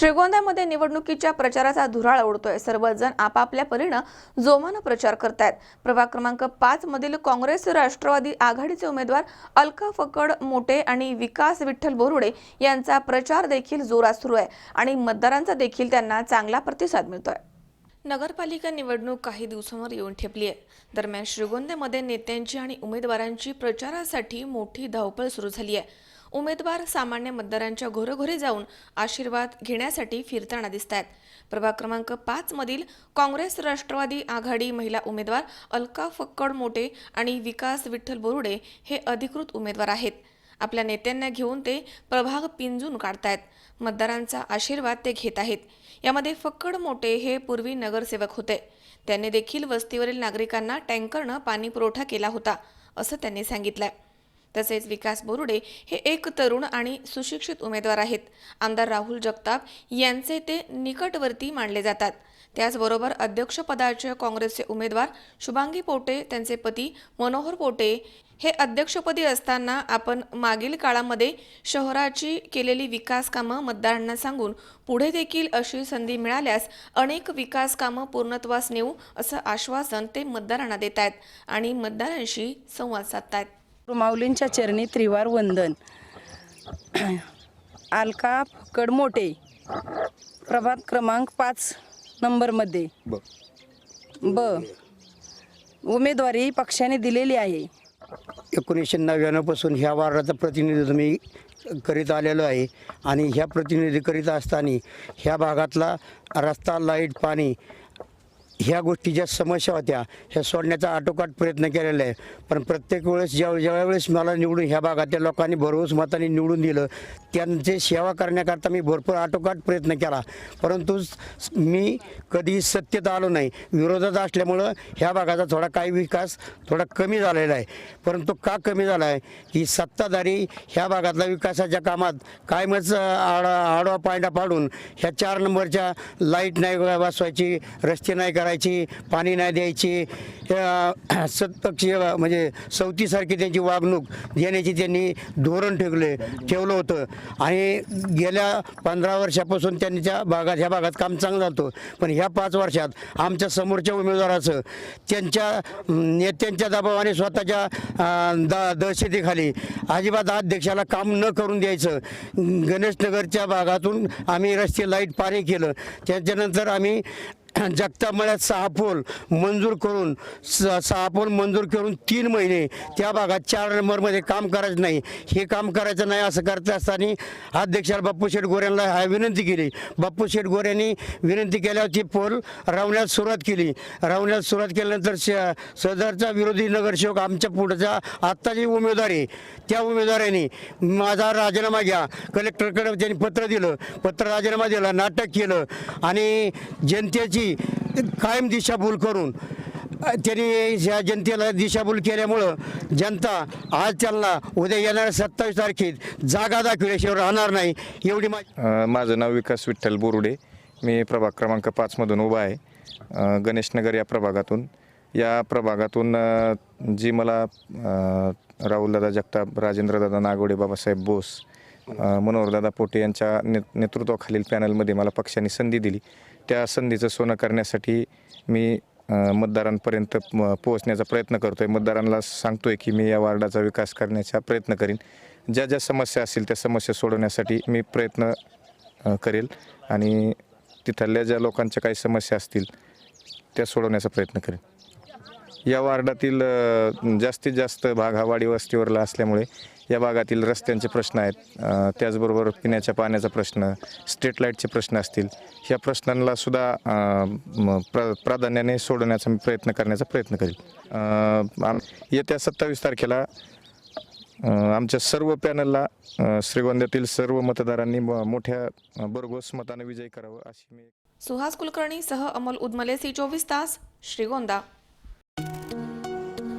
श्रीगोंद्यामध्ये निवडणुकीच्या प्रचाराचा धुराळ उडतोय सर्वजण आपापल्या परीनं जोमानं प्रचार करतायत. प्रभाग क्रमांक पाच मधील काँग्रेस राष्ट्रवादी आघाडीचे उमेदवार अलका फकड मोटे आणि विकास विठ्ठल बोरुडे यांचा प्रचार देखील जोरात सुरू आहे आणि मतदारांचा देखील त्यांना चांगला प्रतिसाद मिळतोय. नगरपालिका निवडणूक काही दिवसांवर येऊन ठेपली आहे. दरम्यान श्रीगोंद्यामध्ये नेत्यांची आणि उमेदवारांची प्रचारासाठी मोठी धावपळ सुरू झाली आहे. उमेदवार सामान्य मतदारांच्या घरोघरी जाऊन आशीर्वाद घेण्यासाठी फिरताना दिसत आहेत प्रभाग क्रमांक पाच मधील काँग्रेस राष्ट्रवादी आघाडी महिला उमेदवार अलका फक्कड मोटे आणि विकास विठ्ठल बोरुडे हे अधिकृत उमेदवार आहेत. आपल्या नेत्यांना घेऊन ते प्रभाग पिंजून काढतायत. मतदारांचा आशीर्वाद ते घेत आहेत. यामध्ये फक्कड मोटे हे पूर्वी नगरसेवक होते. त्यांनी देखील वस्तीवरील नागरिकांना टँकरनं पाणी पुरवठा केला होता असं त्यांनी सांगितलंय. तसेच विकास बोरुडे हे एक तरुण आणि सुशिक्षित उमेदवार आहेत. आमदार राहुल जगताप यांचे ते निकटवर्ती मानले जातात. त्याचबरोबर अध्यक्षपदाचे काँग्रेसचे उमेदवार शुभांगी पोटे त्यांचे पती मनोहर पोटे हे अध्यक्षपदी असताना आपण मागील काळामध्ये शहराची केलेली विकास कामं मतदारांना सांगून पुढे देखील अशी संधी मिळाल्यास अनेक विकास कामं पूर्णत्वास नेऊ असं आश्वासन ते मतदारांना देत आहेत आणि मतदारांशी संवाद साधतायत. माऊलींच्या चरणी त्रिवार वंदन. अलका फक्कड मोठे प्रभात क्रमांक पाच नंबरमध्ये ब. ब. उमेदवारी पक्षाने दिलेली आहे. एकोणीसशे नव्याण्णवपासून ह्या वार्डाचं प्रतिनिधित्व मी करीत आलेलो आहे आणि ह्या प्रतिनिधी करीत असताना ह्या भागातला रस्ता लाइट पाणी ह्या गोष्टी ज्या समस्या होत्या ह्या सोडण्याचा आटोकाट प्रयत्न केलेला आहे. पण प्रत्येक वेळेस ज्या ज्या वेळेस मला निवडून ह्या भागातल्या लोकांनी भरघोस मताने निवडून दिलं त्यांचे सेवा करण्याकरता मी भरपूर आटोकाट प्रयत्न केला. परंतु मी कधी सत्यत आलो नाही. विरोधात असल्यामुळं ह्या भागाचा थोडा काही विकास थोडा कमी झालेला आहे. परंतु का कमी झाला आहे? की सत्ताधारी ह्या भागातल्या विकासाच्या कामात कायमच आडा आडवा पायडा पाडून ह्या चार नंबरच्या लाइट नाही बसवायची रस्ते नाही करायचे पाणी नाही द्यायची सत्पक्षीय म्हणजे सवतीसारखी त्यांची वागणूक देण्याची त्यांनी धोरण ठेवले ठेवलं होतं. आणि गेल्या पंधरा वर्षापासून त्यांनी त्या भागात ह्या भागात काम चांगलं होतं. पण ह्या पाच वर्षात आमच्या समोरच्या उमेदवाराचं त्यांच्या नेत्यांच्या दबावाने स्वतःच्या द दहशतीखाली अजिबात अध्यक्षाला काम न करून द्यायचं. गणेशनगरच्या भागातून आम्ही रस्ते लाइट पाणी केलं. त्याच्यानंतर आम्ही जगतामळ्यात सहा पोल मंजूर करून स सहा पोल मंजूर करून तीन महिने त्या भागात चार नंबरमध्ये काम करायचं नाही. हे काम करायचं नाही असं करत असताना अध्यक्षाला बाप्पू शेठ गोऱ्यांना हा विनंती केली. बाप्पू शेठ गोऱ्यांनी विनंती केल्यावर ती पोल रावण्यास सुरुवात केली. रावण्यास सुरुवात केल्यानंतर श सदरचा विरोधी नगरसेवक आमच्या पुढचा आत्ता जे उमेदवार आहे त्या उमेदवाराने माझा राजीनामा घ्या. कलेक्टरकडे त्यांनी पत्र दिलं. पत्र राजीनामा दिला नाटक केलं आणि जनतेची कायम दिशाभूल करून त्यांनी या जनतेला दिशाभूल केल्यामुळं जनता आज त्यांना उद्या येणाऱ्या सत्तावीस तारखेत जागा दाखविल्याशिवाय राहणार नाही एवढी माझी माझं नाव विकास विठ्ठल बोरुडे. मी प्रभाग क्रमांक पाचमधून उभा आहे. गणेशनगर या प्रभागातून. या प्रभागातून जी मला राहुलदादा जगताप राजेंद्रदादा नागोडे बाबासाहेब बोस मनोहरदादा पोटे यांच्या ने नेतृत्वाखालील पॅनलमध्ये मला पक्षाने संधी दिली. त्या संधीचं सोनं करण्यासाठी मी मतदारांपर्यंत पोहोचण्याचा प्रयत्न करतो आहे मतदारांना सांगतो आहे की मी या वार्डाचा विकास करण्याचा प्रयत्न करीन. ज्या ज्या समस्या असतील त्या समस्या सोडवण्यासाठी मी प्रयत्न करेल आणि तिथल्या ज्या लोकांच्या काही समस्या असतील त्या सोडवण्याचा प्रयत्न करेन. या वार्डातील जास्तीत जास्त भाग हा वाडी वस्तीवरला असल्यामुळे या भागातील रस्त्यांचे प्रश्न आहेत. त्याचबरोबर पिण्याच्या पाण्याचा प्रश्न स्ट्रीट लाईटचे प्रश्न असतील. ह्या प्रश्नांना सुद्धा प्र प्राधान्याने सोडवण्याचा मी प्रयत्न करण्याचा प्रयत्न करेल आम येत्या सत्तावीस तारखेला आमच्या सर्व पॅनलला श्रीगोंद्यातील सर्व मतदारांनी म- मोठ्या अ, मताने विजयी करावं अशी मी सुहास कुलकर्णी सह अमोल उदमले सी चोवीस तास श्रीगोंदा.